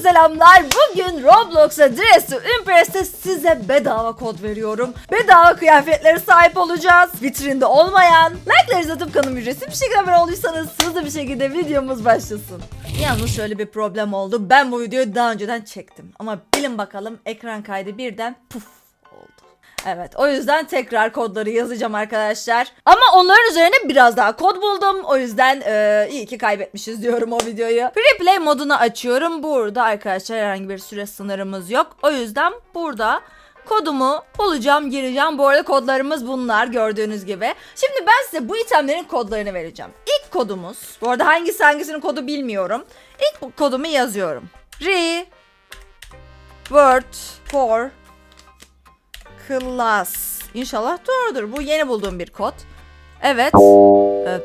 selamlar. Bugün Roblox'a Dress to Impress'te size bedava kod veriyorum. Bedava kıyafetlere sahip olacağız. Vitrinde olmayan. Like'larınızı atıp kanım ücretsiz bir şekilde abone olduysanız hızlı bir şekilde videomuz başlasın. Yalnız şöyle bir problem oldu. Ben bu videoyu daha önceden çektim. Ama bilin bakalım ekran kaydı birden puf. Evet o yüzden tekrar kodları yazacağım arkadaşlar. Ama onların üzerine biraz daha kod buldum. O yüzden e, iyi ki kaybetmişiz diyorum o videoyu. Free play modunu açıyorum. Burada arkadaşlar herhangi bir süre sınırımız yok. O yüzden burada kodumu bulacağım, gireceğim. Bu arada kodlarımız bunlar gördüğünüz gibi. Şimdi ben size bu itemlerin kodlarını vereceğim. İlk kodumuz, bu arada hangisi hangisinin kodu bilmiyorum. İlk kodumu yazıyorum. Re Word for Class. İnşallah doğrudur. Bu yeni bulduğum bir kod. Evet.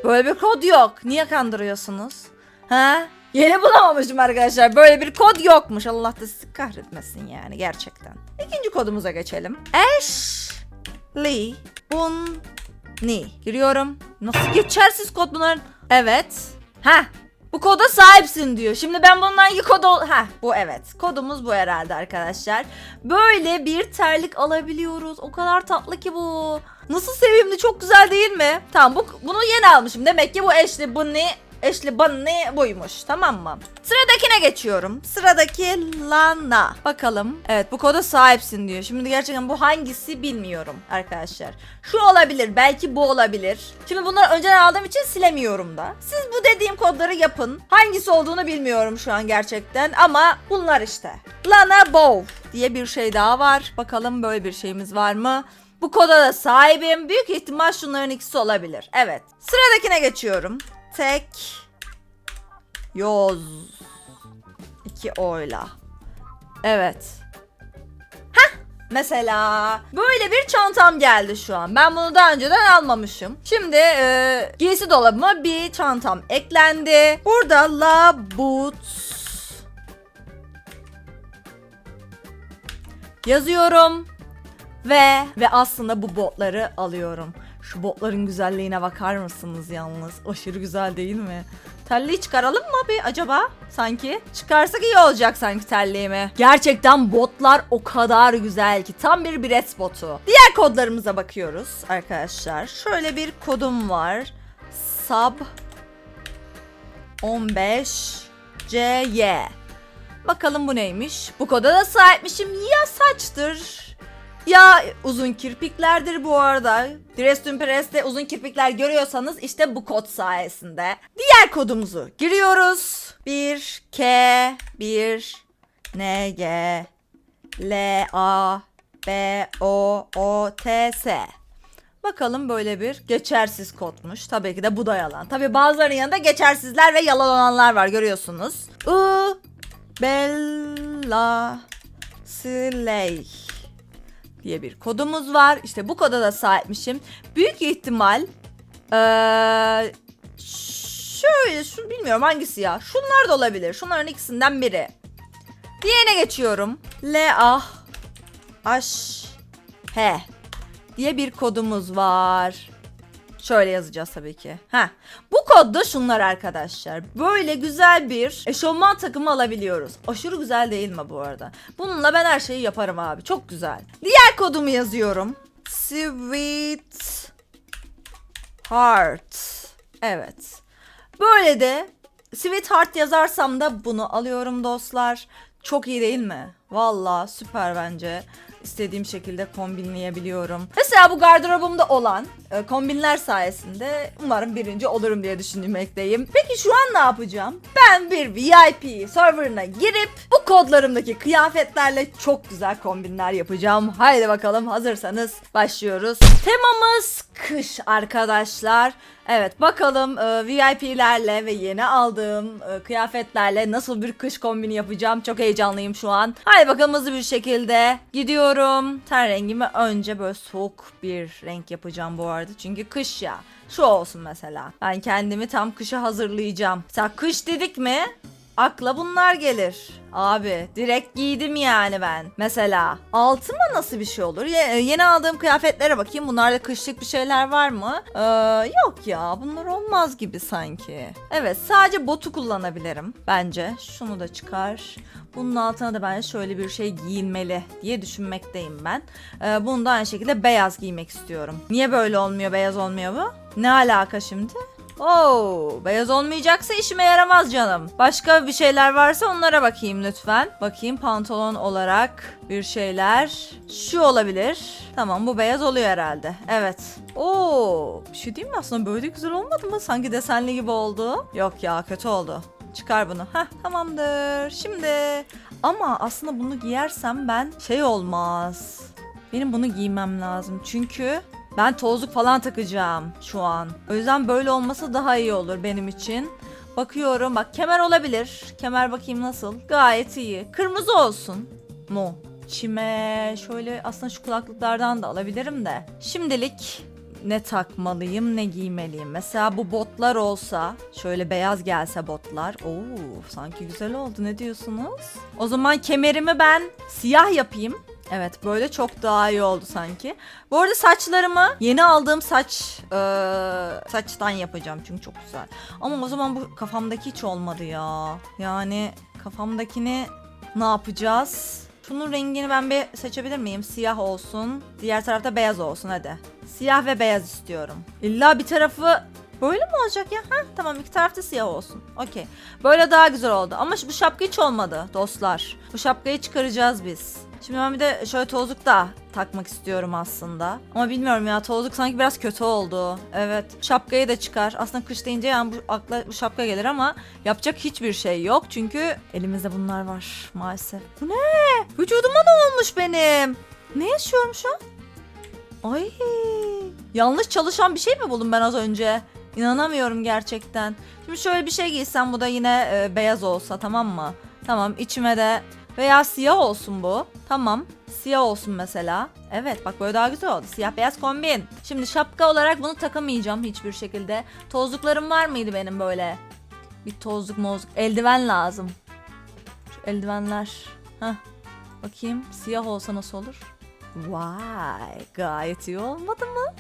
Böyle bir kod yok. Niye kandırıyorsunuz? Ha? Yeni bulamamışım arkadaşlar. Böyle bir kod yokmuş. Allah da sizi kahretmesin yani gerçekten. İkinci kodumuza geçelim. Ashley Bunny. Giriyorum. Nasıl geçersiz kod bunların? Evet. Ha. Bu koda sahipsin diyor. Şimdi ben bunun hangi kodu... Ha bu evet. Kodumuz bu herhalde arkadaşlar. Böyle bir terlik alabiliyoruz. O kadar tatlı ki bu. Nasıl sevimli çok güzel değil mi? Tamam bu, bunu yeni almışım. Demek ki bu Ashley Bunny Ashley Bunny buymuş tamam mı? Sıradakine geçiyorum. Sıradaki Lana. Bakalım. Evet bu koda sahipsin diyor. Şimdi gerçekten bu hangisi bilmiyorum arkadaşlar. Şu olabilir. Belki bu olabilir. Şimdi bunları önceden aldığım için silemiyorum da. Siz bu dediğim kodları yapın. Hangisi olduğunu bilmiyorum şu an gerçekten. Ama bunlar işte. Lana Bow diye bir şey daha var. Bakalım böyle bir şeyimiz var mı? Bu koda da sahibim. Büyük ihtimal şunların ikisi olabilir. Evet. Sıradakine geçiyorum. Tek yoz. İki oyla. Evet. Hah mesela böyle bir çantam geldi şu an. Ben bunu daha önceden almamışım. Şimdi e, giysi dolabıma bir çantam eklendi. Burada La Boots yazıyorum. Ve ve aslında bu botları alıyorum. Şu botların güzelliğine bakar mısınız yalnız? Aşırı güzel değil mi? Terliği çıkaralım mı bir acaba? Sanki. Çıkarsak iyi olacak sanki terliğimi. Gerçekten botlar o kadar güzel ki. Tam bir bilet botu. Diğer kodlarımıza bakıyoruz arkadaşlar. Şöyle bir kodum var. Sub 15 CY. Bakalım bu neymiş? Bu koda da sahipmişim. Ya saçtır ya uzun kirpiklerdir bu arada. Dress to Impress'te uzun kirpikler görüyorsanız işte bu kod sayesinde. Diğer kodumuzu giriyoruz. 1 K 1 N G L A B O O T S. Bakalım böyle bir geçersiz kodmuş. Tabii ki de bu da yalan. Tabii bazılarının yanında geçersizler ve yalan olanlar var görüyorsunuz. I Bella Slay diye bir kodumuz var. İşte bu koda da sahipmişim. Büyük ihtimal eee şöyle şu bilmiyorum hangisi ya. Şunlar da olabilir. Şunların ikisinden biri. Diğerine geçiyorum. L A H H diye bir kodumuz var. Şöyle yazacağız tabii ki. Ha. Bu kodda şunlar arkadaşlar. Böyle güzel bir eşofman takımı alabiliyoruz. Aşırı güzel değil mi bu arada? Bununla ben her şeyi yaparım abi. Çok güzel. Diğer kodumu yazıyorum. Sweet Heart. Evet. Böyle de Sweetheart yazarsam da bunu alıyorum dostlar. Çok iyi değil mi? Valla süper bence. İstediğim şekilde kombinleyebiliyorum. Mesela bu gardırobumda olan e, kombinler sayesinde umarım birinci olurum diye düşünmekteyim. Peki şu an ne yapacağım? Ben bir VIP serverına girip bu kodlarımdaki kıyafetlerle çok güzel kombinler yapacağım. Haydi bakalım hazırsanız başlıyoruz. Temamız kış arkadaşlar. Evet bakalım e, VIP'lerle ve yeni aldığım e, kıyafetlerle nasıl bir kış kombini yapacağım. Çok heyecanlıyım şu an. Haydi bakalım hızlı bir şekilde gidiyorum. Ten rengimi önce böyle soğuk bir renk yapacağım bu arada. Çünkü kış ya. Şu olsun mesela. Ben kendimi tam kışa hazırlayacağım. Mesela kış dedik mi akla bunlar gelir. Abi direkt giydim yani ben. Mesela altıma nasıl bir şey olur? Ye- yeni aldığım kıyafetlere bakayım. Bunlarda kışlık bir şeyler var mı? Ee, yok ya bunlar olmaz gibi sanki. Evet sadece botu kullanabilirim bence. Şunu da çıkar. Bunun altına da bence şöyle bir şey giyinmeli diye düşünmekteyim ben. Ee, bunu da aynı şekilde beyaz giymek istiyorum. Niye böyle olmuyor beyaz olmuyor bu? Ne alaka şimdi? Oo, beyaz olmayacaksa işime yaramaz canım. Başka bir şeyler varsa onlara bakayım lütfen. Bakayım pantolon olarak bir şeyler. Şu olabilir. Tamam bu beyaz oluyor herhalde. Evet. Oo, bir şey diyeyim mi aslında böyle güzel olmadı mı? Sanki desenli gibi oldu. Yok ya kötü oldu. Çıkar bunu. Heh tamamdır. Şimdi ama aslında bunu giyersem ben şey olmaz. Benim bunu giymem lazım. Çünkü ben tozluk falan takacağım şu an. O yüzden böyle olması daha iyi olur benim için. Bakıyorum bak kemer olabilir. Kemer bakayım nasıl. Gayet iyi. Kırmızı olsun. Mu. Çime şöyle aslında şu kulaklıklardan da alabilirim de. Şimdilik ne takmalıyım ne giymeliyim. Mesela bu botlar olsa şöyle beyaz gelse botlar. Oo sanki güzel oldu ne diyorsunuz? O zaman kemerimi ben siyah yapayım. Evet böyle çok daha iyi oldu sanki. Bu arada saçlarımı yeni aldığım saç eee, saçtan yapacağım çünkü çok güzel. Ama o zaman bu kafamdaki hiç olmadı ya. Yani kafamdakini ne yapacağız? Şunun rengini ben bir seçebilir miyim? Siyah olsun. Diğer tarafta beyaz olsun hadi. Siyah ve beyaz istiyorum. İlla bir tarafı böyle mi olacak ya? Ha tamam iki tarafta siyah olsun. Okey. Böyle daha güzel oldu. Ama bu şapka hiç olmadı dostlar. Bu şapkayı çıkaracağız biz. Şimdi ben bir de şöyle tozluk da takmak istiyorum aslında. Ama bilmiyorum ya tozluk sanki biraz kötü oldu. Evet. Şapkayı da çıkar. Aslında kış deyince yani bu akla bu şapka gelir ama yapacak hiçbir şey yok. Çünkü elimizde bunlar var maalesef. Bu ne? Vücuduma ne olmuş benim? Ne yaşıyorum şu an? Ay. Yanlış çalışan bir şey mi buldum ben az önce? İnanamıyorum gerçekten. Şimdi şöyle bir şey giysem bu da yine e, beyaz olsa tamam mı? Tamam içime de veya siyah olsun bu. Tamam. Siyah olsun mesela. Evet bak böyle daha güzel oldu. Siyah beyaz kombin. Şimdi şapka olarak bunu takamayacağım hiçbir şekilde. Tozluklarım var mıydı benim böyle? Bir tozluk mozluk. Eldiven lazım. Şu eldivenler. Heh. Bakayım siyah olsa nasıl olur? Vay gayet iyi olmadı mı?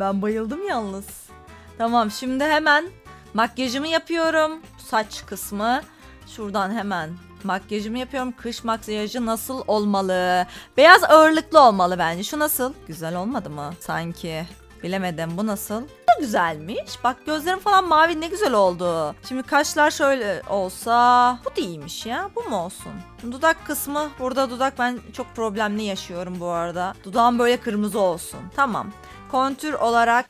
Ben bayıldım yalnız. Tamam şimdi hemen makyajımı yapıyorum. Saç kısmı. Şuradan hemen makyajımı yapıyorum. Kış makyajı nasıl olmalı? Beyaz ağırlıklı olmalı bence. Şu nasıl? Güzel olmadı mı? Sanki. Bilemedim bu nasıl? Bu güzelmiş. Bak gözlerim falan mavi ne güzel oldu. Şimdi kaşlar şöyle olsa bu değilmiş ya. Bu mu olsun? Dudak kısmı burada dudak ben çok problemli yaşıyorum bu arada. Dudağım böyle kırmızı olsun. Tamam. Kontür olarak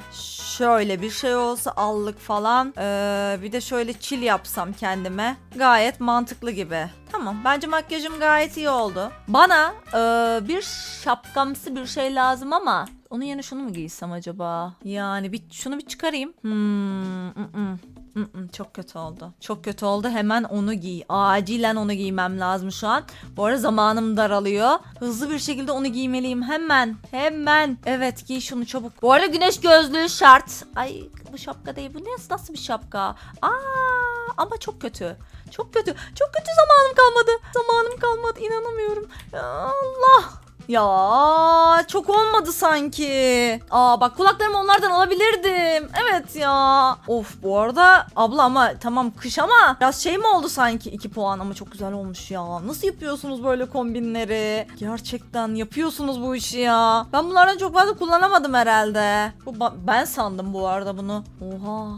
şöyle bir şey olsa allık falan. Ee, bir de şöyle çil yapsam kendime. Gayet mantıklı gibi. Tamam bence makyajım gayet iyi oldu. Bana ee, bir şapkamsı bir şey lazım ama onun yerine şunu mu giysem acaba? Yani bir şunu bir çıkarayım. Hmm, mm, mm. Mm-mm, çok kötü oldu. Çok kötü oldu. Hemen onu giy. Acilen onu giymem lazım şu an. Bu arada zamanım daralıyor. Hızlı bir şekilde onu giymeliyim. Hemen. Hemen. Evet giy şunu çabuk. Bu arada güneş gözlüğü şart. Ay bu şapka değil. Bu ne? Nasıl bir şapka? Aa ama çok kötü. Çok kötü. Çok kötü zamanım kalmadı. Zamanım kalmadı. İnanamıyorum. Allah. Ya çok olmadı sanki. Aa bak kulaklarımı onlardan alabilirdim. Evet ya. Of bu arada abla ama tamam kış ama biraz şey mi oldu sanki 2 puan ama çok güzel olmuş ya. Nasıl yapıyorsunuz böyle kombinleri? Gerçekten yapıyorsunuz bu işi ya. Ben bunlardan çok fazla kullanamadım herhalde. Bu ben sandım bu arada bunu. Oha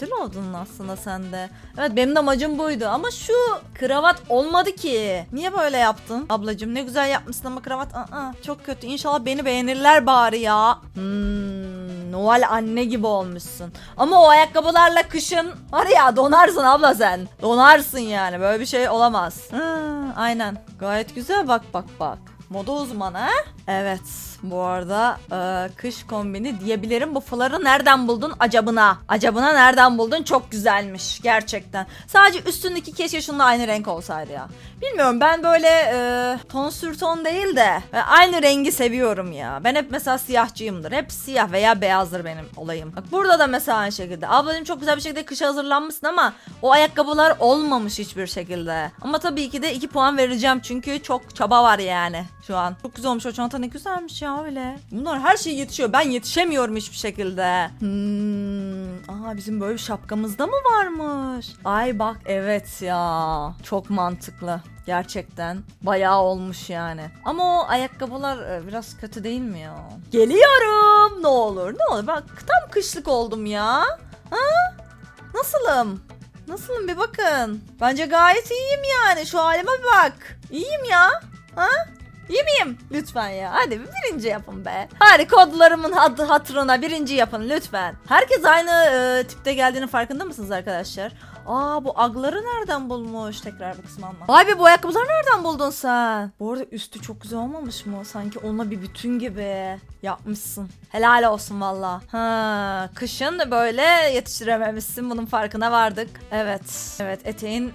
güzel oldun aslında sen de. Evet benim de amacım buydu ama şu kravat olmadı ki. Niye böyle yaptın? Ablacığım ne güzel yapmışsın ama kravat aa, çok kötü. İnşallah beni beğenirler bari ya. Hmm, Noel anne gibi olmuşsun. Ama o ayakkabılarla kışın var ya donarsın abla sen. Donarsın yani böyle bir şey olamaz. Hı, aynen gayet güzel bak bak bak. Moda uzmanı ha? Evet bu arada e, kış kombini diyebilirim. Bu fıları nereden buldun acabına? Acabına nereden buldun? Çok güzelmiş gerçekten. Sadece üstündeki keşke şununla aynı renk olsaydı ya. Bilmiyorum ben böyle e, ton sür ton değil de e, aynı rengi seviyorum ya. Ben hep mesela siyahçıyımdır. Hep siyah veya beyazdır benim olayım. Bak burada da mesela aynı şekilde. Ablacığım çok güzel bir şekilde kışa hazırlanmışsın ama o ayakkabılar olmamış hiçbir şekilde. Ama tabii ki de 2 puan vereceğim çünkü çok çaba var yani şu an. Çok güzel olmuş o çanta ne güzelmiş ya öyle. Bunlar her şey yetişiyor. Ben yetişemiyorum hiçbir şekilde. Hmm. Aa bizim böyle bir şapkamız da mı varmış? Ay bak evet ya. Çok mantıklı. Gerçekten bayağı olmuş yani. Ama o ayakkabılar e, biraz kötü değil mi ya? Geliyorum. Ne olur ne olur. Bak tam kışlık oldum ya. Ha? Nasılım? Nasılım bir bakın. Bence gayet iyiyim yani. Şu halime bak. İyiyim ya. Ha? Miyim? Lütfen ya. Hadi bir birinci yapın be. Hadi kodlarımın adı hatırına birinci yapın lütfen. Herkes aynı e, tipte geldiğinin farkında mısınız arkadaşlar? Aa bu agları nereden bulmuş? Tekrar bir kısmı alma. Vay be bu ayakkabıları nereden buldun sen? Bu arada üstü çok güzel olmamış mı? Sanki onunla bir bütün gibi yapmışsın. Helal olsun valla. Ha, kışın böyle yetiştirememişsin. Bunun farkına vardık. Evet. Evet eteğin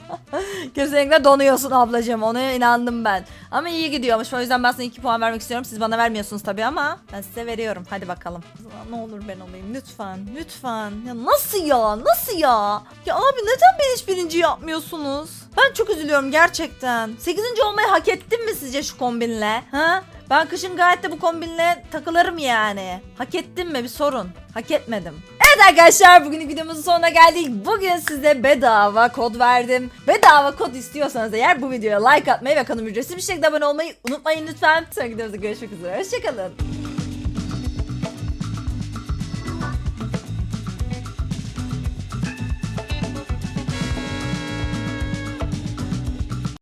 Kesinlikle donuyorsun ablacığım. Ona inandım ben. Ama iyi gidiyormuş. O yüzden ben sana 2 puan vermek istiyorum. Siz bana vermiyorsunuz tabii ama ben size veriyorum. Hadi bakalım. Ne olur ben olayım. Lütfen. Lütfen. Ya nasıl ya? Nasıl ya? Ya abi neden beni hiç birinci yapmıyorsunuz? Ben çok üzülüyorum gerçekten. 8. olmayı hak ettim mi sizce şu kombinle? Ha? Ben kışın gayet de bu kombinle takılırım yani. Hak ettim mi bir sorun. Hak etmedim. Evet arkadaşlar bugün videomuzun sonuna geldik. Bugün size bedava kod verdim. Bedava kod istiyorsanız eğer bu videoya like atmayı ve kanalıma ücretsiz bir şekilde abone olmayı unutmayın lütfen. Sonraki videomuzda görüşmek üzere. Hoşçakalın.